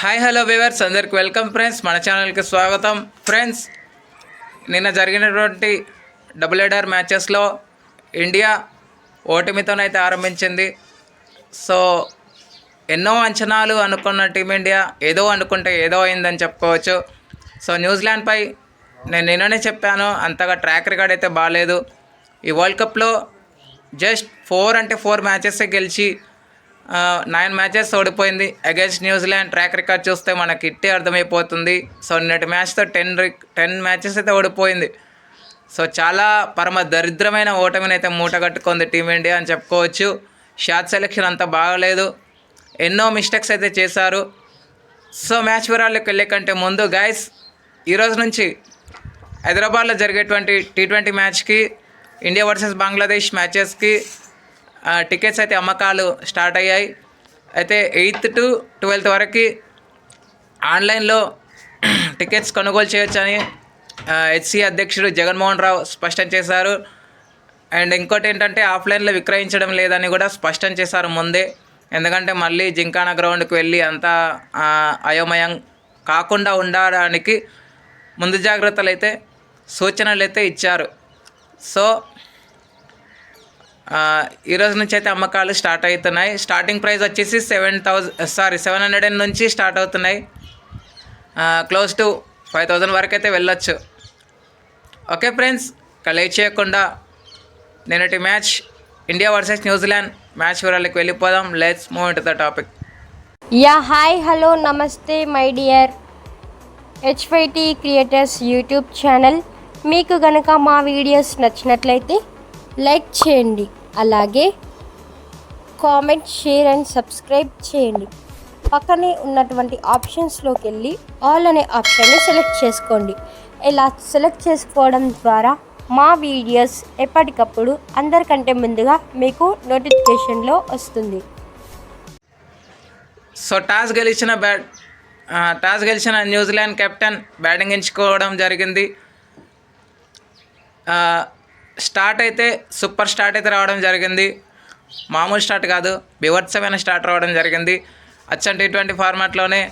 Hi hello viewers అందరికి welcome friends మన ఛానల్కి స్వాగతం. ఫ్రెండ్స్ నిన్న జరిగినటువంటి డబుల్ ఎడర్ మ్యాచెస్లో ఇండియా ఓటమితోనైతే ఆరంభించింది. సో ఎన్నో అంచనాలు అనుకున్న టీమిండియా ఏదో అనుకుంటే ఏదో అయిందని చెప్పుకోవచ్చు. సో న్యూజిలాండ్పై నేను నిన్ననే చెప్పాను అంతగా ట్రాక్ రికార్డ్ అయితే బాగాలేదు ఈ వరల్డ్ కప్లో జస్ట్ ఫోర్ అంటే ఫోర్ మ్యాచెస్ గెలిచి నైన్ మ్యాచెస్ ఓడిపోయింది. Against New Zealand track record చూస్తే మనకి ఇట్టే అర్థమైపోతుంది. సో నిన్నటి మ్యాచ్తో టెన్ టెన్ మ్యాచెస్ అయితే ఓడిపోయింది. సో చాలా పరమ దరిద్రమైన ఓటమిని అయితే మూట కట్టుకుంది టీమిండియా అని చెప్పుకోవచ్చు. షార్ట్ సెలెక్షన్ అంత బాగలేదు. ఎన్నో మిస్టేక్స్ అయితే చేశారు. సో మ్యాచ్ వివరాల్లోకి వెళ్ళే కంటే ముందు గైస్ ఈరోజు నుంచి హైదరాబాద్లో జరిగేటువంటి టీ ట్వంటీ మ్యాచ్కి ఇండియా వర్సెస్ బంగ్లాదేశ్ మ్యాచెస్కి టికెట్స్ అయితే అమ్మకాలు స్టార్ట్ అయ్యాయి. అయితే ఎయిత్ టు ట్వెల్త్ వరకు ఆన్లైన్లో టికెట్స్ కొనుగోలు చేయొచ్చని హెచ్సి అధ్యక్షుడు జగన్మోహన్ రావు స్పష్టం చేశారు. అండ్ ఇంకోటి ఏంటంటే ఆఫ్లైన్లో విక్రయించడం లేదని కూడా స్పష్టం చేశారు ముందే. ఎందుకంటే మళ్ళీ జింకానా గ్రౌండ్కి వెళ్ళి అంతా అయోమయం కాకుండా ఉండడానికి ముందు జాగ్రత్తలు అయితే సూచనలు అయితే ఇచ్చారు. సో ఈరోజు నుంచి అయితే అమ్మకాలు స్టార్ట్ అవుతున్నాయి. స్టార్టింగ్ ప్రైస్ వచ్చేసి seven thousand sorry seven hundred నుంచి స్టార్ట్ అవుతున్నాయి. క్లోజ్ టు ఫైవ్ థౌజండ్ వరకు అయితే వెళ్ళొచ్చు. ఓకే ఫ్రెండ్స్ ఇక లేట్ చేయకుండా నిన్నటి match India versus New Zealand match వివరాలకు వెళ్ళిపోదాం. Let's move to the topic. Yeah hi hello namaste my dear HYT creators YouTube channel. మీకు కనుక మా వీడియోస్ నచ్చినట్లయితే లైక్ చేయండి. అలాగే కామెంట్ షేర్ అండ్ సబ్స్క్రైబ్ చేయండి. పక్కనే ఉన్నటువంటి ఆప్షన్స్లోకి వెళ్ళి ఆల్ అనే ఆప్షన్ని సెలెక్ట్ చేసుకోండి. ఇలా సెలెక్ట్ చేసుకోవడం ద్వారా మా వీడియోస్ ఎప్పటికప్పుడు అందరికంటే ముందుగా మీకు నోటిఫికేషన్లో వస్తుంది. సో టాస్ గెలిచిన బ్యాట్ టాస్ గెలిచిన న్యూజిలాండ్ కెప్టెన్ బ్యాటింగ్ ఎంచుకోవడం జరిగింది. స్టార్ట్ అయితే సూపర్ స్టార్ట్ అయితే రావడం జరిగింది. మామూలు స్టార్ట్ కాదు బివత్సమైన స్టార్ట్ రావడం జరిగింది. అచ్చం టీ ట్వంటీ ఫార్మాట్లోనే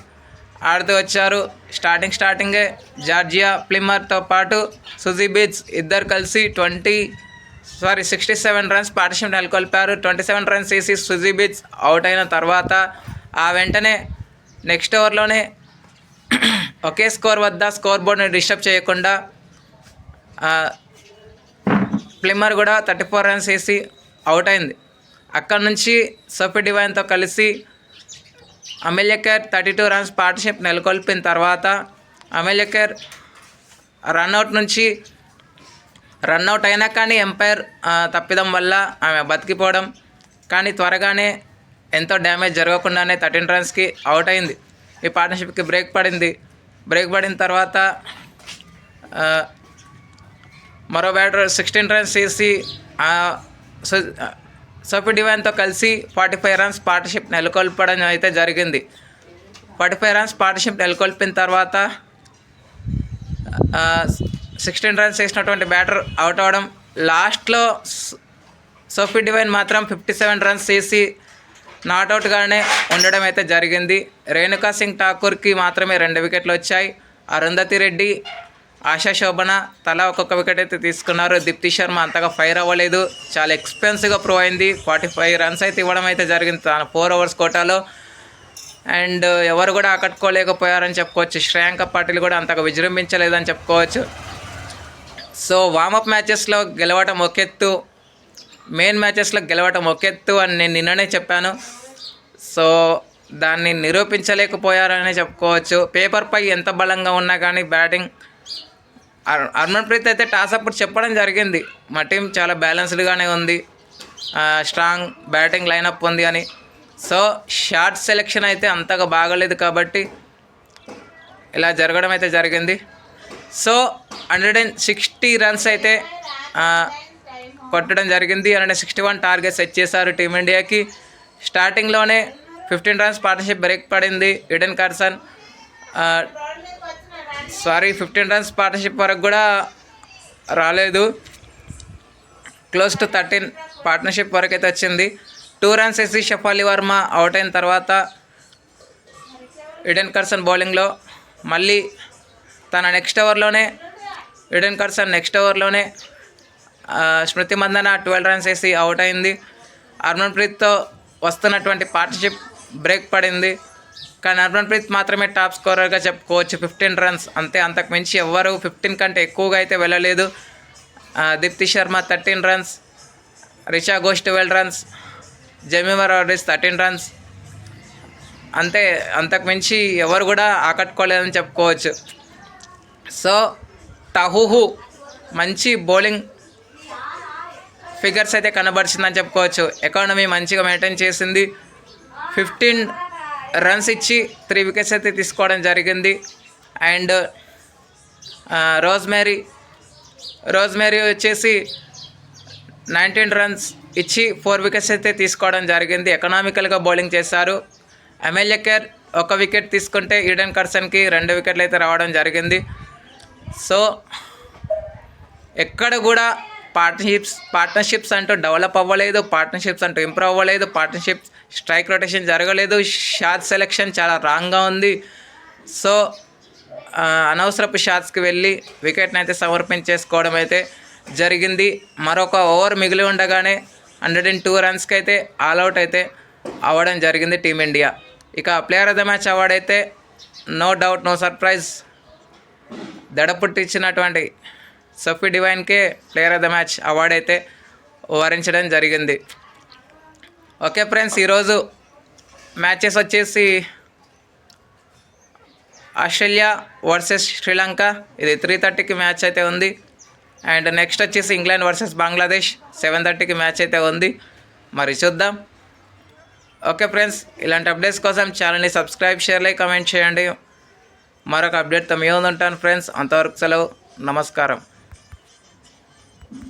ఆడుతూ వచ్చారు. స్టార్టింగ్ స్టార్టింగే జార్జియా ప్లిమ్మర్తో పాటు సుజీ బీచ్ ఇద్దరు కలిసి twenty sorry sixty seven runs partition నెలకొల్పారు. ట్వంటీ సెవెన్ రన్స్ వేసి సుజీ బీచ్ అవుట్ అయిన తర్వాత ఆ వెంటనే నెక్స్ట్ ఓవర్లోనే ఒకే స్కోర్ వద్ద స్కోర్ బోర్డ్ని డిస్టర్బ్ చేయకుండా ప్లిమ్మర్ కూడా థర్టీ ఫోర్ రన్స్ వేసి అవుట్ అయింది. అక్కడ నుంచి సఫీ డివైన్తో కలిసి Amelia Kerr thirty two runs partnership నెలకొల్పిన తర్వాత అమెలియకర్ రన్అట్ నుంచి రన్అట్ అయినా కానీ ఎంపైర్ తప్పిదం వల్ల ఆమె బతికిపోవడం. కానీ త్వరగానే ఎంతో డ్యామేజ్ జరగకుండానే థర్టీన్ రన్స్కి అవుట్ అయింది. ఈ పార్ట్నర్షిప్కి బ్రేక్ పడింది. బ్రేక్ పడిన తర్వాత మరో బ్యాటర్ సిక్స్టీన్ రన్స్ చేసి సోఫీ డివైన్తో కలిసి ఫార్టీ ఫైవ్ రన్స్ పార్ట్నర్షిప్ నెలకొల్పడం అయితే జరిగింది. ఫార్టీ ఫైవ్ రన్స్ పార్ట్నర్షిప్ నెలకొల్పిన తర్వాత సిక్స్టీన్ రన్స్ వేసినటువంటి బ్యాటర్ అవుట్ అవడం. లాస్ట్లో సోఫీ డివైన్ మాత్రం ఫిఫ్టీ సెవెన్ రన్స్ చేసి నాట్అవుట్గానే ఉండడం అయితే జరిగింది. రేణుకా సింగ్ ఠాకూర్కి మాత్రమే రెండు వికెట్లు వచ్చాయి. అరుంధతి రెడ్డి ఆశా శోభన తలా ఒక్కొక్క వికెట్ అయితే తీసుకున్నారు. దీప్తి శర్మ అంతగా ఫైర్ అవ్వలేదు. చాలా ఎక్స్పెన్సివ్గా ప్రూవ్ అయింది. ఫార్టీ ఫైవ్ రన్స్ అయితే ఇవ్వడం అయితే జరిగింది. తన ఫోర్ అవర్స్ కోటాలో. అండ్ ఎవరు కూడా ఆకట్టుకోలేకపోయారని చెప్పుకోవచ్చు. శ్రేయాంక పాటిల్ కూడా అంతగా విజృంభించలేదని చెప్పుకోవచ్చు. సో వామప్ మ్యాచెస్లో గెలవటం ఒకెత్తు. మెయిన్ మ్యాచెస్లో గెలవటం ఒకెత్తు అని నేను నిన్ననే చెప్పాను. సో దాన్ని నిరూపించలేకపోయారని చెప్పుకోవచ్చు. పేపర్పై ఎంత బలంగా ఉన్నా కానీ బ్యాటింగ్ హర్- హర్మన్ప్రీత్ అయితే టాస్ అప్పుడు చెప్పడం జరిగింది. మా టీం చాలా బ్యాలెన్స్డ్గానే ఉంది. స్ట్రాంగ్ బ్యాటింగ్ లైనప్ ఉంది అని. సో షార్ట్ సెలెక్షన్ అయితే అంతగా బాగలేదు కాబట్టి ఇలా జరగడం అయితే జరిగింది. So hundred and sixty runs అయితే కొట్టడం జరిగింది. Hundred and sixty one target set చేశారు టీమిండియాకి స్టార్టింగ్లోనే ఫిఫ్టీన్ రన్స్ పార్ట్నర్షిప్ బ్రేక్ పడింది. Eden Carson sorry fifteen runs partnership వరకు కూడా రాలేదు. క్లోజ్ టు థర్టీన్ పార్ట్నర్షిప్ వరకు అయితే వచ్చింది. టూ రన్స్ వేసి షఫాలి వర్మ అవుట్ అయిన తర్వాత ఇడెన్ కర్సన్ బౌలింగ్లో మళ్ళీ తన నెక్స్ట్ ఓవర్లోనే ఇడెన్ కర్సన్ నెక్స్ట్ ఓవర్లోనే స్మృతి మందన ట్వెల్వ్ రన్స్ వేసి అవుట్ అయింది. హర్మన్ ప్రీత్తో వస్తున్నటువంటి పార్ట్నర్షిప్ బ్రేక్ పడింది. కానీ హర్మన్ ప్రీత్ మాత్రమే టాప్ స్కోరర్గా చెప్పుకోవచ్చు. ఫిఫ్టీన్ రన్స్ అంతే అంతకు మించి ఎవ్వరు ఫిఫ్టీన్ కంటే ఎక్కువగా అయితే వెళ్ళలేదు. Deepti Sharma thirteen runs Richa Ghosh twelve runs Jemimah Rodrigues thirteen runs. అంతే అంతకు మించి ఎవరు కూడా ఆకట్టుకోలేదని చెప్పుకోవచ్చు. సో టహుహు మంచి బౌలింగ్ ఫిగర్స్ అయితే కనబరిచిందని చెప్పుకోవచ్చు. ఎకానమీ మంచిగా మెయింటైన్ చేసింది. ఫిఫ్టీన్ రన్స్ ఇచ్చి త్రీ వికెట్స్ అయితే తీసుకోవడం జరిగింది. అండ్ రోజ్మేరీ రోజ్మేరీ వచ్చేసి నైన్టీన్ రన్స్ ఇచ్చి ఫోర్ వికెట్స్ అయితే తీసుకోవడం జరిగింది. ఎకనామికల్గా బౌలింగ్ చేశారు. ఎమ్మెల్యేకర్ ఒక వికెట్ తీసుకుంటే ఈడెన్ కర్సన్కి రెండు వికెట్లు అయితే రావడం జరిగింది. సో ఎక్కడ కూడా పార్ట్నర్షిప్స్ పార్ట్నర్షిప్స్ అంటూ డెవలప్ అవ్వలేదు పార్ట్నర్షిప్స్ అంటూ ఇంప్రూవ్ అవ్వలేదు పార్ట్నర్షిప్స్ స్ట్రైక్ రొటేషన్ జరగలేదు షార్ట్ సెలెక్షన్ చాలా రాంగ్గా ఉంది. సో అనవసరపు షాట్స్కి వెళ్ళి వికెట్ని అయితే సమర్పించేసుకోవడం అయితే జరిగింది. మరొక ఓవర్ మిగిలి ఉండగానే హండ్రెడ్ అండ్ టూ రన్స్కి అయితే ఆల్అవుట్ అయితే అవ్వడం జరిగింది టీమిండియా. ఇక player of the match award అయితే నో డౌట్ నో సర్ప్రైజ్ దడ పుట్టించినటువంటి Sophie డివైన్కే player of the match award అయితే వరించడం జరిగింది. ఓకే ఫ్రెండ్స్ ఈరోజు మ్యాచెస్ వచ్చేసి ఆస్ట్రేలియా వర్సెస్ శ్రీలంక. ఇది త్రీ థర్టీకి మ్యాచ్ అయితే ఉంది. అండ్ నెక్స్ట్ వచ్చేసి ఇంగ్లాండ్ వర్సెస్ బంగ్లాదేశ్ సెవెన్ థర్టీకి మ్యాచ్ అయితే ఉంది. మరి చూద్దాం. ఓకే ఫ్రెండ్స్ ఇలాంటి అప్డేట్స్ కోసం ఛానల్ని సబ్స్క్రైబ్ షేర్ లైక్ కమెంట్ చేయండి. మరొక అప్డేట్తో మీ ఉంటాను ఫ్రెండ్స్. అంతవరకు సెలవు. నమస్కారం.